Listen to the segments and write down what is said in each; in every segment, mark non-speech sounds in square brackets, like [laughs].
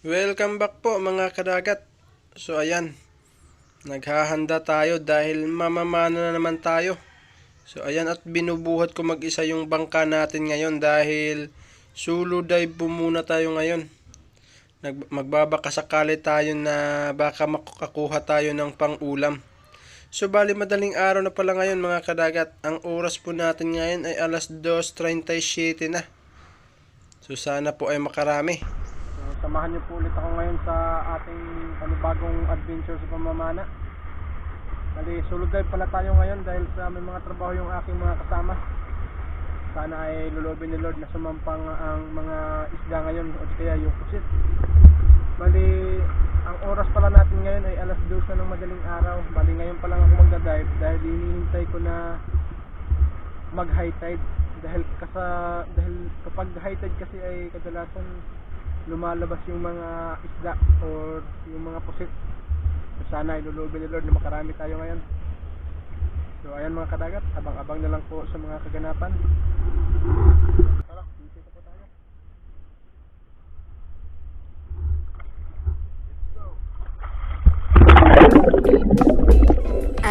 Welcome back po mga kadagat. So ayan, naghahanda tayo dahil mamamano na naman tayo. So ayan at binubuhat ko mag-isa yung bangka natin ngayon dahil solo dive po muna tayo ngayon. Nag magbabakasakali tayo na baka makakuha tayo ng pang-ulam. So bali madaling araw na pala ngayon mga kadagat. Ang oras po natin ngayon ay alas 2.37 na. So sana po ay makarami. Samahan niyo po ulit ako ngayon sa ating panibagong adventure sa pamamana. Bali, solo dive pala tayo ngayon dahil sa may mga trabaho yung aking mga kasama. Sana ay lulobin ni Lord na sumampang ang mga isda ngayon o kaya yung pusit. Bali, ang oras pala natin ngayon ay alas 2 na ng madaling araw. Bali, ngayon pa lang ako magda-dive dahil hinihintay ko na mag high tide dahil kasa dahil kapag high tide kasi ay kadalasan lumalabas yung mga isda or yung mga pusit sana ay lulubin ni Lord na makarami tayo ngayon so ayan mga kadagat abang-abang na lang po sa mga kaganapan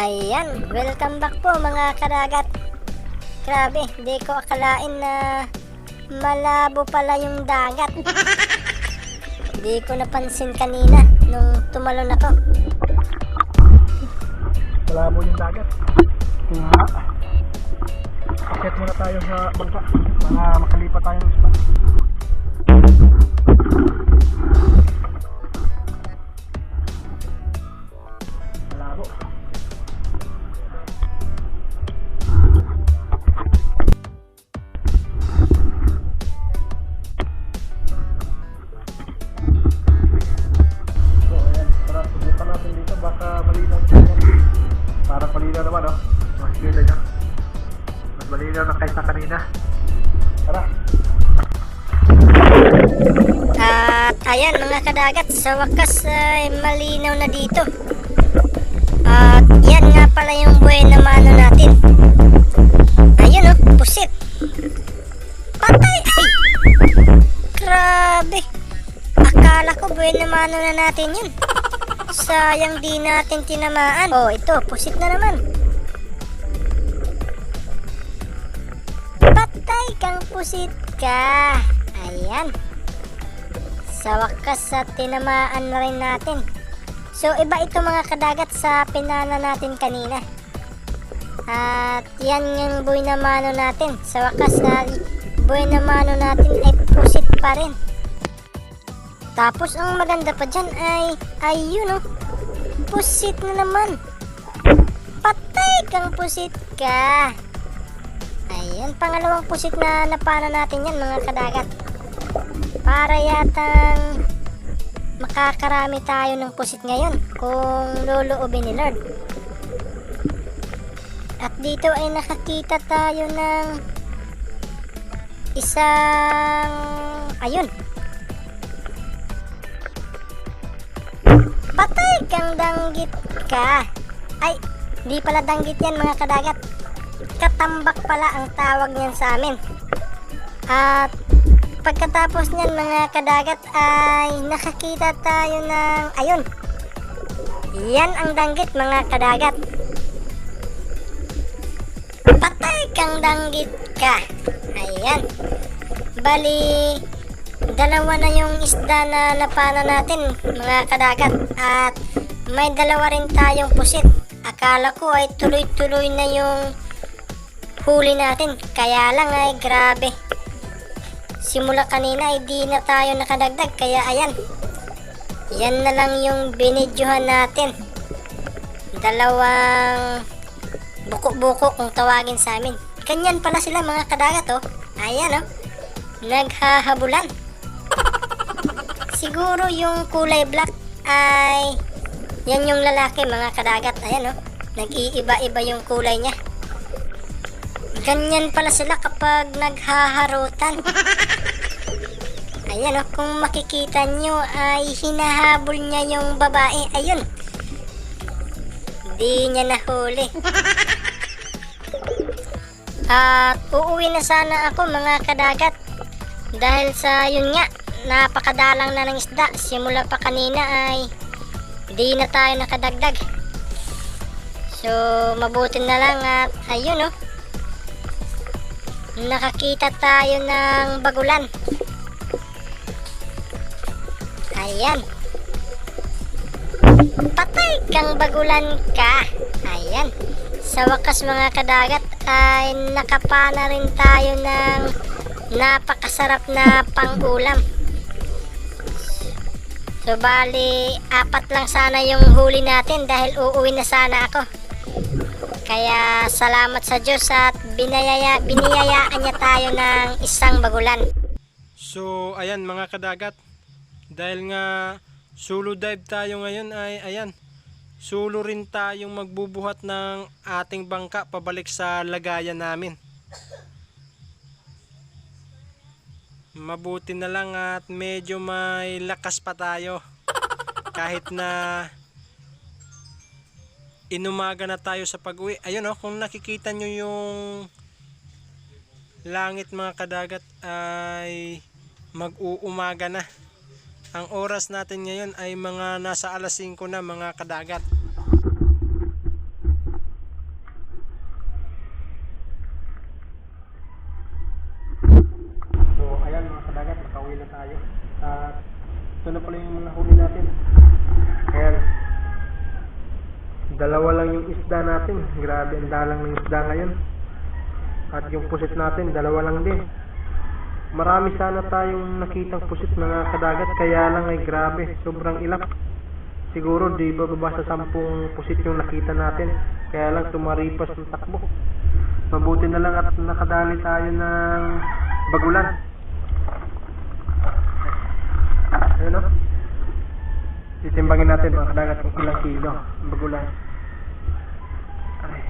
Ayan, welcome back po mga karagat. Grabe, di ko akalain na malabo pala yung dagat. [laughs] di ko napansin kanina nung tumalon ako. malabo yung dagat kaya akit muna tayo sa bangka para makalipat tayo ng spot naman, oh. Makikita niyo. Mas malinaw na kaysa kanina. Tara. At ayan mga kadagat, sa wakas ay malinaw na dito. At yan nga pala yung buhay na mano natin. Ayun oh, pusit. Patay! Ay! Grabe! Akala ko buhay na mano na natin yun. Sayang di natin tinamaan. Oh, ito, pusit na naman. Pusit ka. Ayan. Sa wakas sa tinamaan na rin natin. So iba ito mga kadagat sa pinana natin kanina. At yan yung buhay na mano natin. Sa wakas na buhay na mano natin ay pusit pa rin. Tapos ang maganda pa dyan ay, ay yun oh, pusit na naman. Patay kang pusit ka. Ayan, pangalawang pusit na napana natin yan mga kadagat. Para yatang makakarami tayo ng pusit ngayon kung luluobin ni Lord. At dito ay nakakita tayo ng isang ayun. Patay kang danggit ka. Ay, di pala danggit yan mga kadagat. Katambak pala ang tawag niyan sa amin. At pagkatapos niyan mga kadagat ay nakakita tayo ng ayun. Yan ang danggit mga kadagat. Patay kang danggit ka. Ayan. Bali, dalawa na yung isda na napana natin mga kadagat. At may dalawa rin tayong pusit. Akala ko ay tuloy-tuloy na yung huli natin. Kaya lang ay grabe. Simula kanina ay di na tayo nakadagdag. Kaya ayan. Yan na lang yung binidyohan natin. Dalawang buko-buko kung tawagin sa amin. Ganyan pala sila mga kadagat oh. Ayan oh. Naghahabulan. Siguro yung kulay black ay yan yung lalaki mga kadagat. Ayan oh. Nag-iiba-iba yung kulay niya. Ganyan pala sila kapag naghaharutan. Ayan o, kung makikita nyo ay hinahabol niya yung babae. Ayun. Di niya nahuli. At uuwi na sana ako mga kadagat. Dahil sa yun nga, napakadalang na ng isda. Simula pa kanina ay di na tayo nakadagdag. So, mabuti na lang at ayun oh. Nakakita tayo ng bagulan. Ayan. Patay kang bagulan ka. Ayan. Sa wakas mga kadagat ay nakapana rin tayo ng napakasarap na pangulam. So bali, apat lang sana yung huli natin dahil uuwi na sana ako. Kaya salamat sa Diyos at binayaya, biniyayaan niya tayo ng isang bagulan. So, ayan mga kadagat. Dahil nga solo dive tayo ngayon ay ayan. Solo rin tayong magbubuhat ng ating bangka pabalik sa lagayan namin. Mabuti na lang at medyo may lakas pa tayo. Kahit na inumaga na tayo sa pag-uwi. Ayun oh, kung nakikita nyo yung langit mga kadagat ay mag-uumaga na. Ang oras natin ngayon ay mga nasa alas 5 na mga kadagat. So ayan mga kadagat, nakauwi na tayo. At ito na pala yung mga huli natin. Ayan. Dalawa lang yung isda natin. Grabe, ang dalang ng isda ngayon. At yung pusit natin, dalawa lang din. Marami sana tayong nakitang pusit mga kadagat, kaya lang ay grabe, sobrang ilap. Siguro di bababa sa sampung pusit yung nakita natin, kaya lang tumaripas ng takbo. Mabuti na lang at nakadali tayo ng bagulan. Ayun o. Titimbangin natin mga kadagat kung ilang kilo ang bagulan. Ay.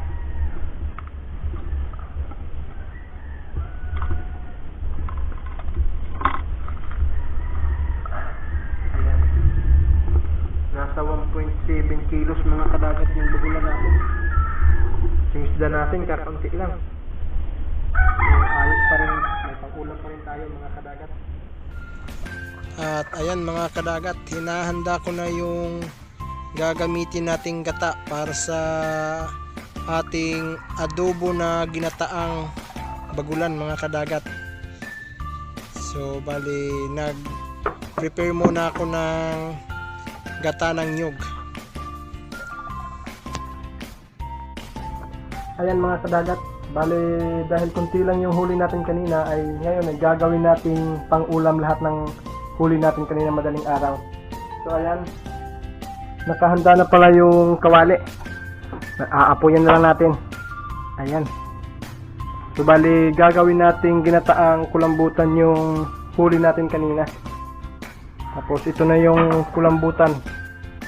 Ayan. Nasa 1.7 kilos mga kadagat yung bagulan natin. Yung isda natin, kakaunti lang. Ayos pa rin. May pang-ulam pa rin tayo mga kadagat. At ayan mga kadagat, hinahanda ko na yung gagamitin nating gata para sa ating adobo na ginataang bagulan mga kadagat. So bali nag prepare muna ako ng gata ng nyug. Ayan mga kadagat, bali dahil kunti lang yung huli natin kanina ay ngayon ay gagawin nating pang-ulam lahat ng huli natin kanina madaling araw. So ayan, nakahanda na pala yung kawali. Aapoyan na lang natin. Ayan. So bali gagawin nating ginataang kulambutan yung huli natin kanina. Tapos ito na yung kulambutan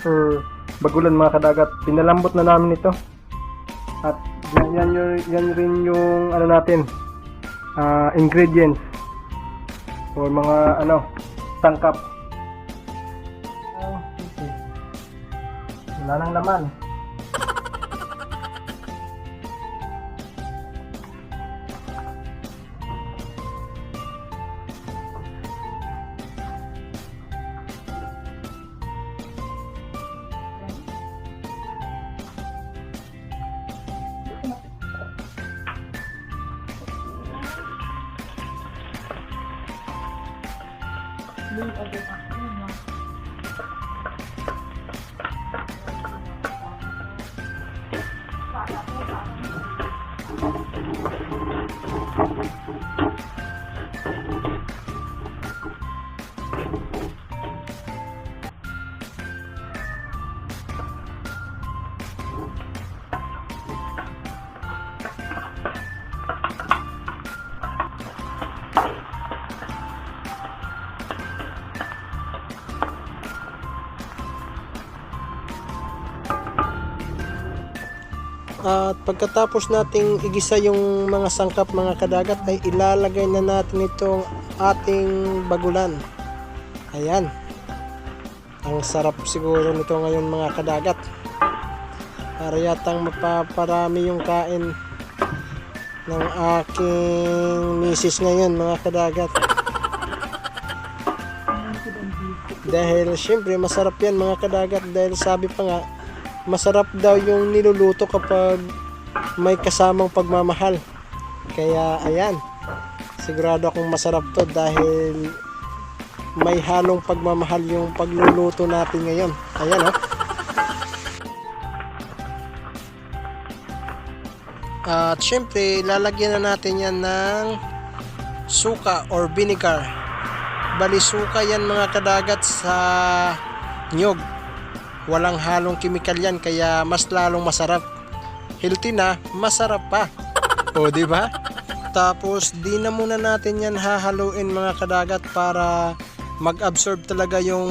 or bagulan mga kadagat. Pinalambot na namin ito. Yan, yan, yan rin yung ano natin ah, ingredients or mga ano tangkap. Ah, okay. Wala nang laman. Move of the time. At pagkatapos nating igisa yung mga sangkap mga kadagat ay ilalagay na natin itong ating bagulan. Ayan. Ang sarap siguro nito ngayon mga kadagat. Para yatang mapaparami yung kain ng aking misis ngayon mga kadagat. Dahil syempre masarap yan mga kadagat dahil sabi pa nga masarap daw yung niluluto kapag may kasamang pagmamahal. Kaya ayan, sigurado akong masarap to dahil may halong pagmamahal yung pagluluto natin ngayon. Ayan oh. At syempre, lalagyan na natin yan ng suka or vinegar. Bali suka yan mga kadagat sa nyog. Walang halong kimikal yan kaya mas lalong masarap. Healthy na, masarap pa. [laughs] O di ba? Tapos di na muna natin yan hahaluin mga kadagat para mag-absorb talaga yung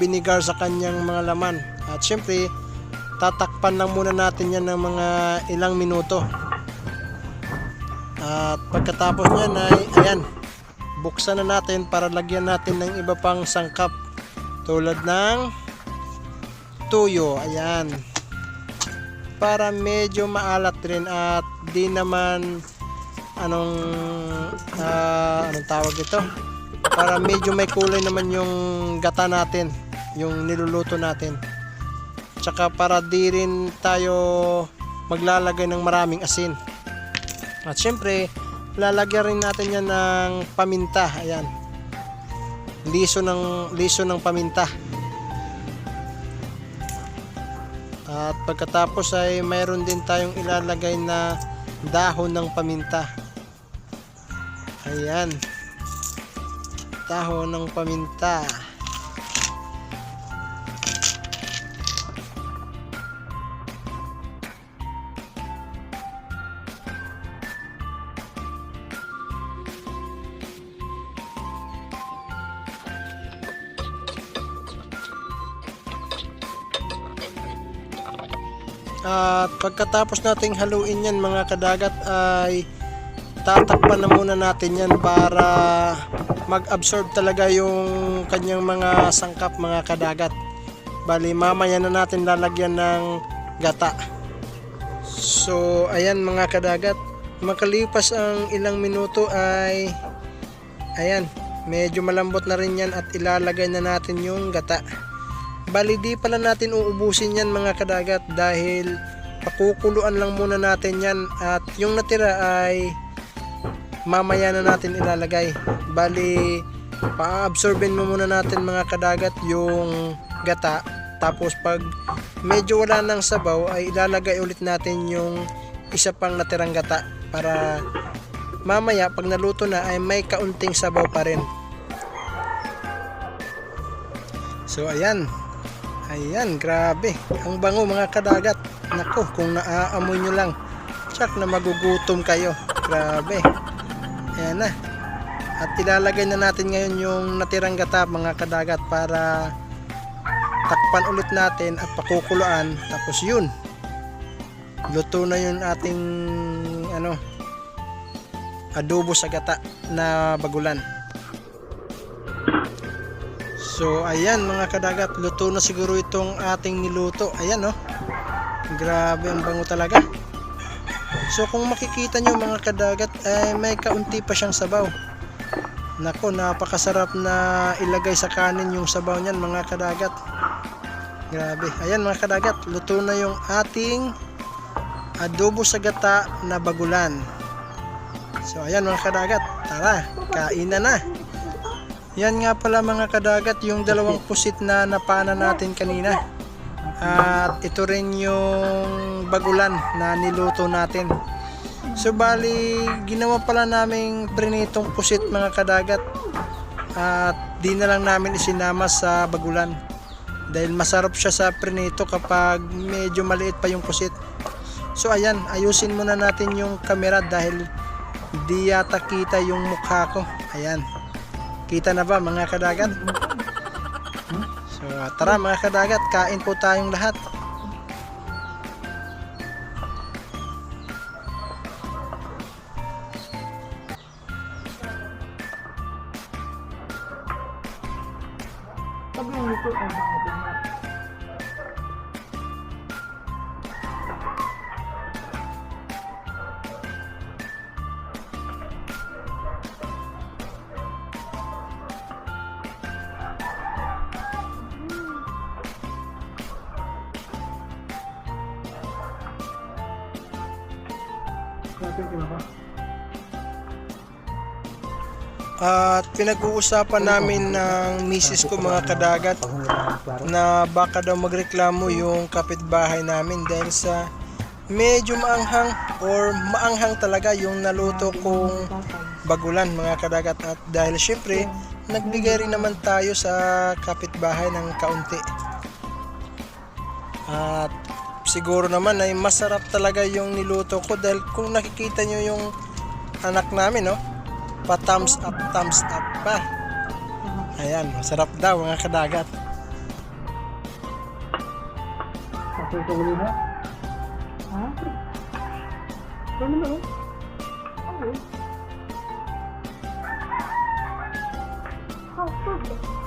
vinegar sa kanyang mga laman. At syempre, tatakpan lang muna natin yan ng mga ilang minuto. At pagkatapos niyan ay, ayan, buksan na natin para lagyan natin ng iba pang sangkap. Tulad ng tuyo, ayan. Para medyo maalat rin at di naman anong ah, anong tawag ito? Para medyo may kulay naman yung gata natin, yung niluluto natin. Tsaka para di rin tayo maglalagay ng maraming asin. At syempre, lalagyan rin natin yan ng paminta. Ayan. Liso ng liso ng paminta. At pagkatapos ay mayroon din tayong ilalagay na dahon ng paminta. Ayan. Dahon ng paminta. At pagkatapos nating haluin yan mga kadagat ay tatakpan na muna natin yan para mag-absorb talaga yung kanyang mga sangkap mga kadagat. Bali mamaya na natin lalagyan ng gata. So ayan mga kadagat, makalipas ang ilang minuto ay ayan, medyo malambot na rin yan at ilalagay na natin yung gata. Bali di pala natin uubusin yan mga kadagat dahil pakukuluan lang muna natin yan at yung natira ay mamaya na natin ilalagay. Bali pa-absorbin mo muna natin mga kadagat yung gata tapos pag medyo wala ng sabaw ay ilalagay ulit natin yung isa pang natirang gata para mamaya pag naluto na ay may kaunting sabaw pa rin. So ayan, Ayan, grabe. Ang bango mga kadagat. Nako, kung naaamoy nyo lang. Tsak na magugutom kayo. Grabe. Ayan na. At ilalagay na natin ngayon yung natirang gata mga kadagat para takpan ulit natin at pakukuluan. Tapos yun. Luto na yun ating ano adobo sa gata na bagulan. So ayan mga kadagat, luto na siguro itong ating niluto. Ayan oh. Grabe ang bango talaga. So kung makikita nyo mga kadagat ay may kaunti pa siyang sabaw. Nako, napakasarap na ilagay sa kanin yung sabaw niyan mga kadagat. Grabe. Ayan mga kadagat, luto na yung ating adobo sa gata na bagulan. So ayan mga kadagat, tara, kainan na. Yan nga pala mga kadagat yung dalawang pusit na napana natin kanina. At ito rin yung bagulan na niluto natin. So bali, ginawa pala naming prinitong pusit mga kadagat. At di na lang namin isinama sa bagulan. Dahil masarap siya sa prinito kapag medyo maliit pa yung pusit. So ayan, ayusin muna natin yung camera dahil di yata kita yung mukha ko. Ayan. Kita na ba mga kadagat? tara mga kadagat, kain po tayong lahat. Sabi nito ang At pinag-uusapan namin ng misis ko mga kadagat na baka daw magreklamo yung kapitbahay namin dahil sa medyo maanghang or maanghang talaga yung naluto kong bagulan mga kadagat. At dahil syempre nagbigay rin naman tayo sa kapitbahay ng kaunti. At siguro naman ay masarap talaga yung niluto ko dahil kung nakikita nyo yung anak namin no pa thumbs up thumbs up pa. Ayan masarap daw mga kadagat. Oh,